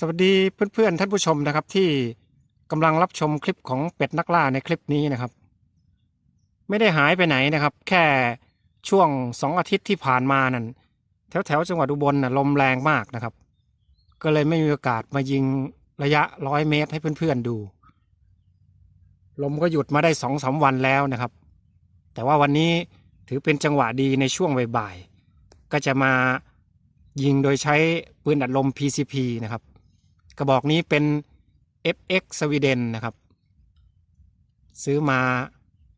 สวัสดีเพื่อนๆท่านผู้ชมนะครับ ที่กำลังรับชมคลิปของเป็ดนักล่าในคลิปนี้นะครับ ไม่ได้หายไปไหนนะครับ แค่ช่วงสองอาทิตย์ที่ผ่านมานั่นแถวแถวๆจังหวัดอุบลน่ะลมแรงมากนะครับ ก็เลยไม่มีโอกาสมายิงระยะร้อยเมตรให้เพื่อนๆดู ลมก็หยุดมาได้สองสามวันแล้วนะครับ แต่ว่าวันนี้ถือเป็นจังหวะดีในช่วงบ่ายๆก็จะมายิงโดยใช้ปืนอัดลม PCP นะครับ กระบอกนี้เป็น FX สวีเดนนะครับ ซื้อมา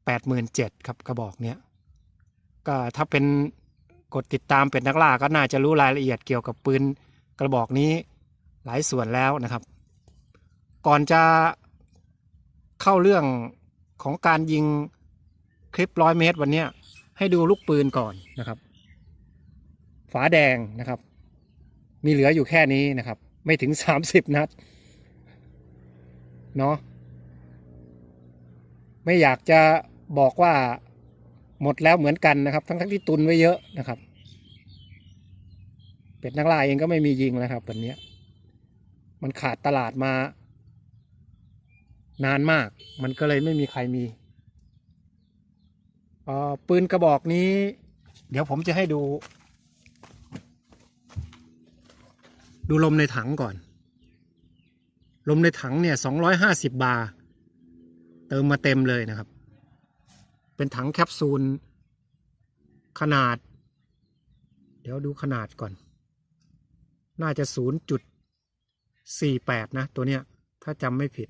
87,000ครับกระบอกเนี้ยก็ถ้าเป็นกดติดตามเป็นนักล่าก็น่าจะรู้รายละเอียดเกี่ยวกับปืนกระบอกนี้หลายส่วนแล้วนะครับ ก่อนจะเข้าเรื่องของการยิงคลิปร้อยเมตรวันนี้ให้ดูลูกปืนก่อนนะครับ ฝาแดงนะครับ มีเหลืออยู่แค่นี้นะครับ ไม่ถึง30นัด เนาะไม่อยากจะบอกว่าหมดแล้วเหมือนกันนะครับ ทั้งทั้งที่ตุนไว้เยอะนะครับ เป็ดนักล่าเองก็ไม่มียิงแล้วครับวันนี้มันขาดตลาดมา นานมาก มันก็เลยไม่มีใครมีปืนกระบอกนี้ เดี๋ยวผมจะให้ดู ดูลมในถังก่อน ลมในถังเนี่ยสองร้อยห้าสิบบาร์เติมมาเต็มเลยนะครับ เป็นถังแคปซูล ขนาด เดี๋ยวดูขนาดก่อน น่าจะศูนย์จุดสี่แปดนะ ตัวเนี้ย ถ้าจำไม่ผิด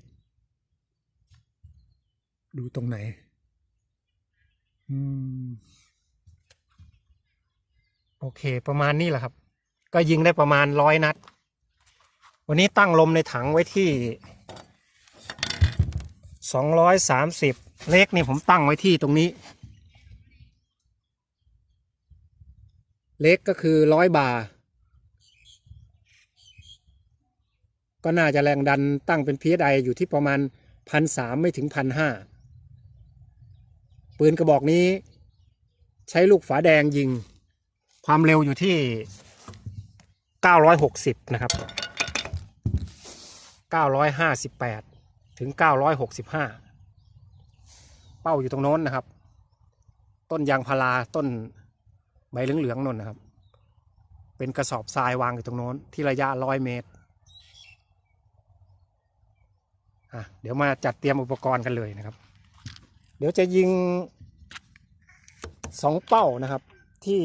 ดูตรงไหน อืม โอเค ประมาณนี้แหละครับ ก็ยิงได้ประมาณร้อยนัด วันนี้ตั้งลมในถังไว้ที่สองร้อยสามสิบเล็กนี่ผมตั้งไว้ที่ตรงนี้ เล็กก็คือร้อยบาก็น่าจะแรงดันตั้งเป็น PSI อยู่ที่ประมาณพันสามไม่ถึงพันห้าปืนกระบอกนี้ ใช้ลูกฝาแดงยิง ความเร็วอยู่ที่ 960 นะครับ 958 ถึง 965 เป้าอยู่ตรงโน้นนะครับ ต้นยางพาราต้นใบเหลืองๆนนนะครับ เป็นกระสอบทรายวางอยู่ตรงโน้น ที่ระยะ 100 เมตรอะเดี๋ยวมาจัดเตรียมอุปกรณ์กันเลยนะครับ เดี๋ยวจะยิงสองเป้านะครับที่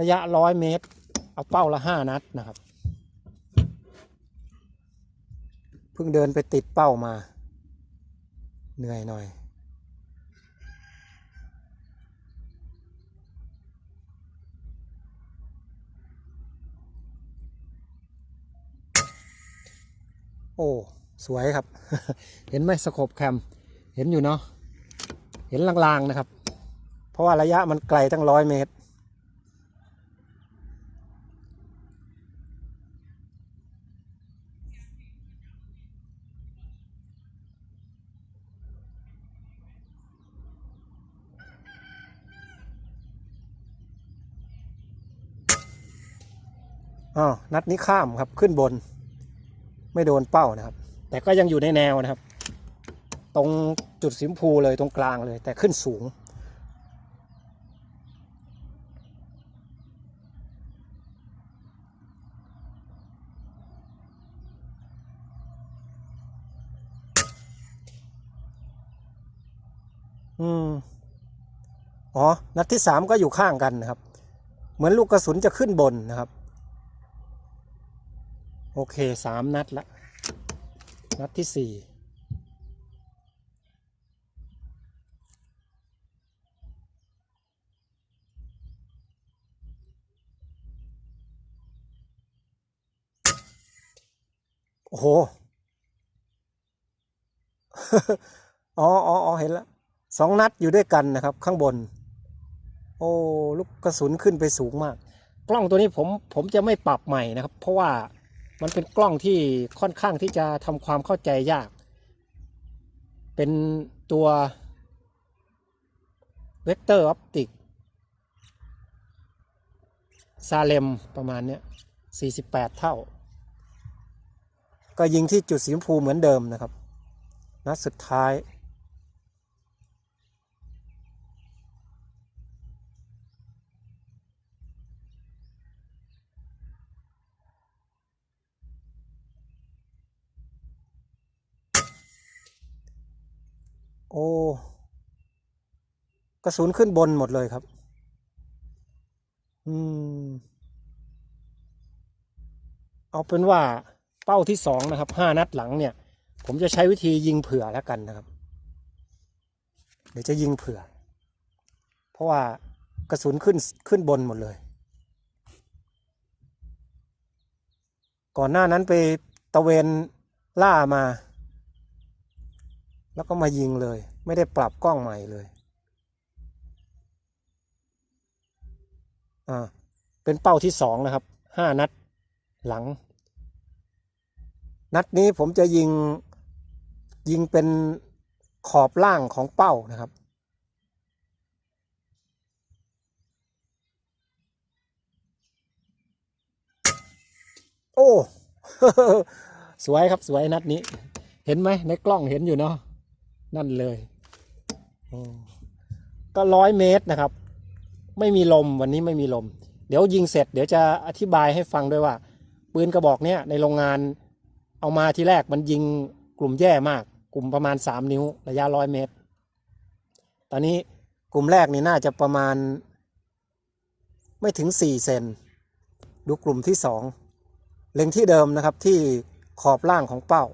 ระยะร้อยเมตร เอาเป้าละห้านัดนะครับ เพิ่งเดินไปติดเป้ามา เหนื่อยหน่อย โอ้ สวยครับ เห็นไหมสโคปแคม เห็นอยู่เนาะ เห็นลางๆนะครับ เพราะว่าระยะมันไกลตั้งร้อยเมตร อ๋อนัดนี้ข้ามครับขึ้นบน ไม่โดนเป้านะครับ แต่ก็ยังอยู่ในแนวนะครับ ตรงจุดสีชมพูเลยตรงกลางเลย แต่ขึ้นสูง อืมอ๋อ นัดที่สามก็อยู่ข้างกันนะครับ เหมือนลูกกระสุนจะขึ้นบนนะครับ โอเคสามนัดละ นัดที่สี่โอ้โหอ๋ออ๋ออ๋อเห็นแล้วสองนัดอยู่ด้วยกันนะครับ ข้างบน โอ้ลูกกระสุนขึ้นไปสูงมาก กล้องตัวนี้ผมผมจะไม่ปรับใหม่นะครับ เพราะว่า มันเป็นกล้องที่ค่อนข้างที่จะทำความเข้าใจยาก เป็นตัวเวกเตอร์ออปติกซาเลมประมาณเนี้ย48 เท่า ก็ยิงที่จุดสีชมพูเหมือนเดิมนะครับ นัดสุดท้าย โอ้กระสุนขึ้นบนหมดเลยครับ อืม เอาเป็นว่าเป้าที่สองนะครับห้านัดหลังเนี่ย ผมจะใช้วิธียิงเผื่อแล้วกันนะครับ เดี๋ยวจะยิงเผื่อ เพราะว่ากระสุนขึ้นขึ้นบนหมดเลย ก่อนหน้านั้นไปตะเวนล่ามา แล้วก็มายิงเลย ไม่ได้ปรับกล้องใหม่เลยอ่าเป็นเป้าที่สองนะครับห้านัดหลัง นัดนี้ผมจะยิงยิงเป็นขอบล่างของเป้านะครับ โอ้ สวยครับสวยนัดนี้ เห็นไหมในกล้องเห็นอยู่เนาะ นั่นเลยก็ร้อยเมตรนะครับ ไม่มีลมวันนี้ไม่มีลม เดี๋ยวยิงเสร็จเดี๋ยวจะอธิบายให้ฟังด้วยว่า ปืนกระบอกเนี้ยในโรงงานเอามาทีแรกมันยิงกลุ่มแย่มาก กลุ่มประมาณ 3 นิ้วระยะร้อยเมตร ตอนนี้กลุ่มแรกนี่น่าจะประมาณ ไม่ถึง 4 เซนดูกลุ่มที่ 2 เล็งที่เดิมนะครับที่ขอบล่างของเป้า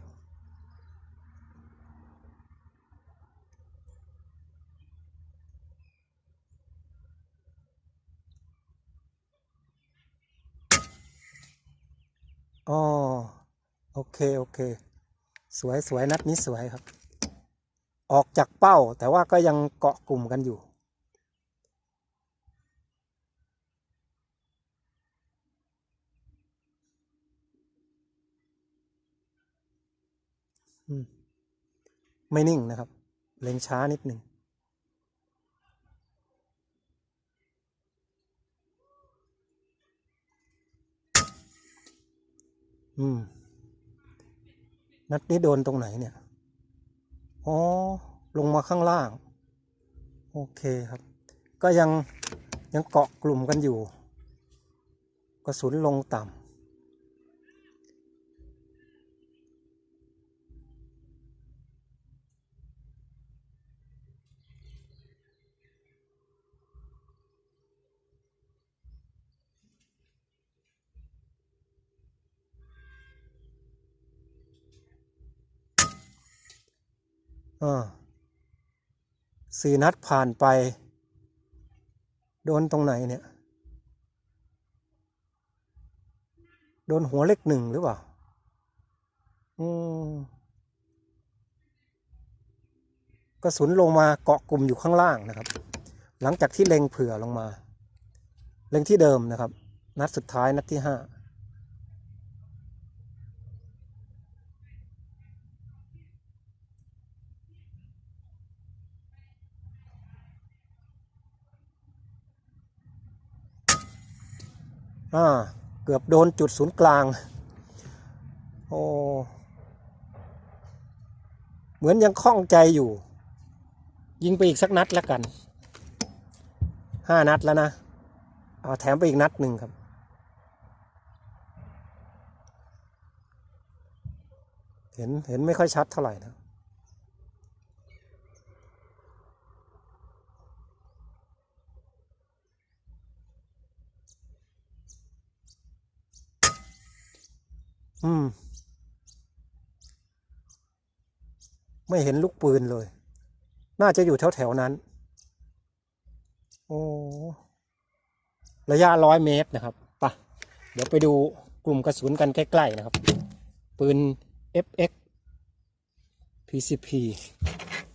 อ๋อโอเค โอเค สวยสวยนัดนี้สวยครับ ออกจากเป้าแต่ว่าก็ยังเกาะกลุ่มกันอยู่ ไม่นิ่งนะครับ เล็งช้านิดหนึ่ง อืม นัดนี้โดนตรงไหนเนี่ย อ๋อ ลงมาข้างล่าง โอเคครับ ก็ยังยังเกาะกลุ่มกันอยู่ กระสุนลงต่ำ สี่นัดผ่านไป โดนตรงไหนเนี่ย โดนหัวเลขหนึ่งหรือเปล่า อืมกระสุนลงมาเกาะกลุ่มอยู่ข้างล่างนะครับ หลังจากที่เล็งเผื่อลงมา เล็งที่เดิมนะครับ นัดสุดท้ายนัดที่ห้า อ่าเกือบโดนจุดศูนย์กลาง โอ้ เหมือนยังคล่องใจอยู่ ยิงไปอีกสักนัดแล้วกัน ห้านัดแล้วนะ เอาแถมไปอีกนัดหนึ่งครับ เห็น เห็นไม่ค่อยชัดเท่าไหร่นะ อืม ไม่เห็นลูกปืนเลย น่าจะอยู่แถวแถวๆนั้น โอ้ระยะร้อยเมตรนะครับไปะเดี๋ยวไปดูกลุ่มกระสุนกันใกล้ ๆ นะครับ ปืน FX PCP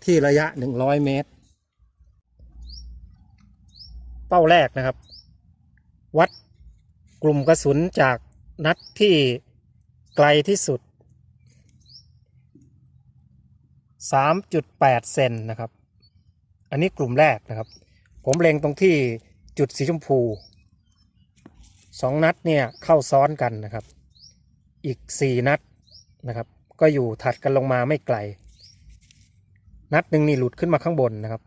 ที่ระยะ100เมตร เป้าแรกนะครับ วัดกลุ่มกระสุนจากนัดที่ ไกลที่สุด 3.8 เซนนะครับ อันนี้กลุ่มแรกนะครับ ผมเล็งตรงที่จุดสีชมพูสองนัดเนี่ยเข้าซ้อนกันนะครับ อีกสี่นัดนะครับ ก็อยู่ถัดกันลงมาไม่ไกล นัดหนึ่งนี่หลุดขึ้นมาข้างบนนะครับ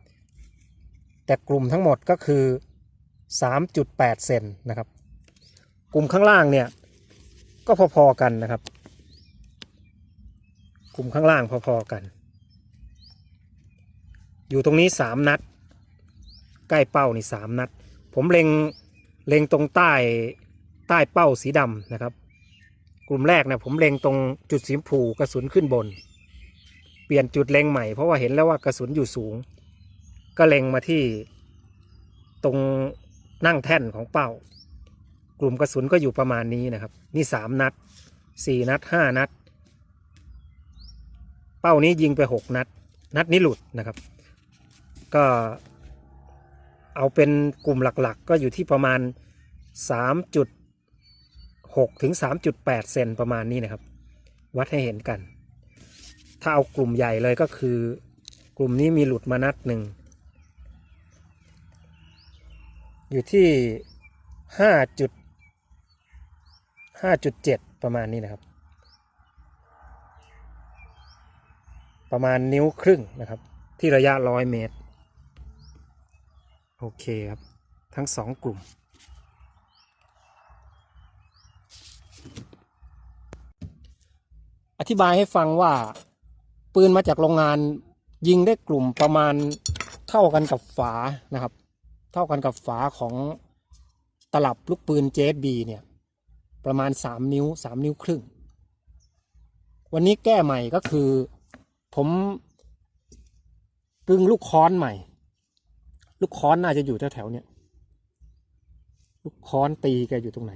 แต่กลุ่มทั้งหมดก็คือ 3.8 เซนนะครับ กลุ่มข้างล่างเนี่ย ก็พอๆกันนะครับ กลุ่มข้างล่างพอๆกัน อยู่ตรงนี้สามนัด ใกล้เป้านี่สามนัด ผมเล็งเล็งตรงใต้ใต้เป้าสีดำนะครับ กลุ่มแรกนะผมเล็งตรงจุดสีชมพูกระสุนขึ้นบน เปลี่ยนจุดเล็งใหม่เพราะว่าเห็นแล้วว่ากระสุนอยู่สูง ก็เล็งมาที่ตรงนั่งแท่นของเป้า กลุ่มกระสุนก็อยู่ประมาณนี้นะครับ นี่สามนัดสี่นัดห้านัด เป้านี้ยิงไปหกนัด นัดนี้หลุดนะครับ ก็เอาเป็นกลุ่มหลักๆ ก็อยู่ที่ประมาณ 3.6 ถึง 3.8 เซนประมาณนี้นะครับ วัดให้เห็นกัน ถ้าเอากลุ่มใหญ่เลยก็คือ กลุ่มนี้มีหลุดมานัดหนึ่ง อยู่ที่ 5.7 ประมาณนี้นะครับ ประมาณนิ้วครึ่งนะครับ ที่ระยะร้อยเมตร โอเคครับ ทั้งสองกลุ่ม อธิบายให้ฟังว่าปืนมาจากโรงงานยิงได้กลุ่มประมาณเท่ากันกับฝานะครับ เท่ากันกับฝาของตลับลูกปืน JB เนี่ย ประมาณ 3 นิ้ว 3 นิ้วครึ่ง วันนี้แก้ใหม่ก็คือ ผมกึงลูกค้อนใหม่ ลูกค้อนน่าจะอยู่แถวๆเนี้ยลูกค้อนตีแกอยู่ตรงไหน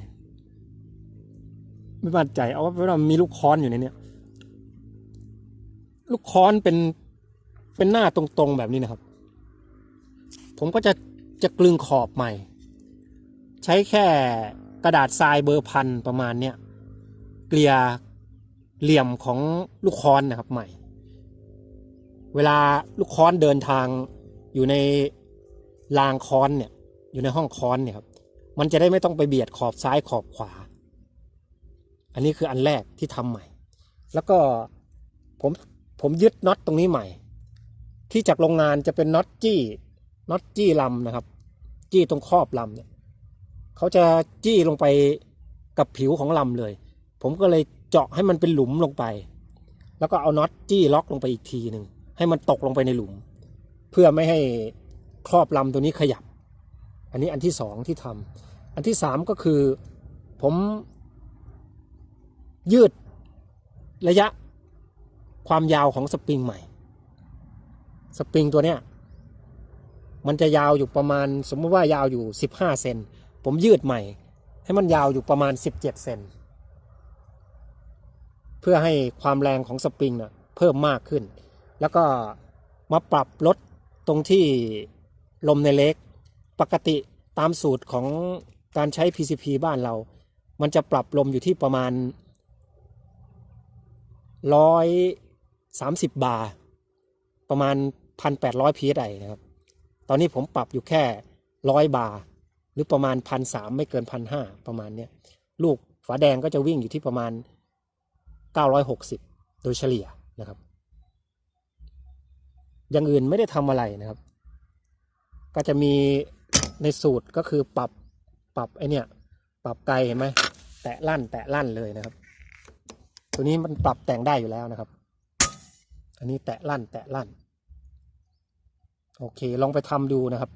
ไม่มั่นใจเอาว่ามันมีลูกค้อนอยู่ในเนี้ยลูกค้อนเป็นเป็นหน้าตรงๆแบบนี้นะครับ ผมก็จะจะกลึงขอบใหม่ ใช้แค่ กระดาษทรายเบอร์พันประมาณเนี้ยเกลี่ยเหลี่ยมของลูกค้อนนะครับใหม่ เวลาลูกค้อนเดินทางอยู่ในรางค้อนเนี่ยอยู่ในห้องค้อนเนี่ยครับมันจะได้ไม่ต้องไปเบียดขอบซ้ายขอบขวา อันนี้คืออันแรกที่ทำใหม่ แล้วก็ผมผมยึดน็อตตรงนี้ใหม่ ที่จากโรงงานจะเป็นน็อตจี้น็อตจี้ลำนะครับ จี้ตรงครอบลำเนี่ย เขาจะจี้ลงไปกับผิวของลำเลย ผมก็เลยเจาะให้มันเป็นหลุมลงไป แล้วก็เอาน็อตจี้ล็อกลงไปอีกทีหนึ่งให้มันตกลงไปในหลุม เพื่อไม่ให้ครอบลำตัวนี้ขยับ อันนี้อันที่สองที่ทำอันที่สามก็คือผมยืดระยะความยาวของสปริงใหม่ สปริงตัวเนี้ยมันจะยาวอยู่ประมาณสมมติว่ายาวอยู่ 15 เซน ผมยืดใหม่ ให้มันยาวอยู่ประมาณ 17 เซนเพื่อให้ความแรงของสปริงน่ะเพิ่มมากขึ้น แล้วก็มาปรับลดตรงที่ลมในเล็ก ปกติตามสูตรของการใช้ PCP บ้านเรา มันจะปรับลมอยู่ที่ประมาณร้อยสามสิบบาร์ประมาณพันแปดร้อยพีไอนะครับ ตอนนี้ผมปรับอยู่แค่ร้อยบาร์ หรือประมาณพันสามไม่เกินพันห้าประมาณเนี้ยลูกฝาแดงก็จะวิ่งอยู่ที่ประมาณเก้าร้อยหกสิบโดยเฉลี่ยนะครับ อย่างอื่นไม่ได้ทำอะไรนะครับ ก็จะมีในสูตรก็คือปรับปรับไอเนี่ย ปรับไกลเห็นไหมแตะลั่น แตะลั่นเลยนะครับ ตัวนี้มันปรับแต่งได้อยู่แล้วนะครับ อันนี้แตะลั่น แตะลั่น โอเค ลองไปทำดูนะครับ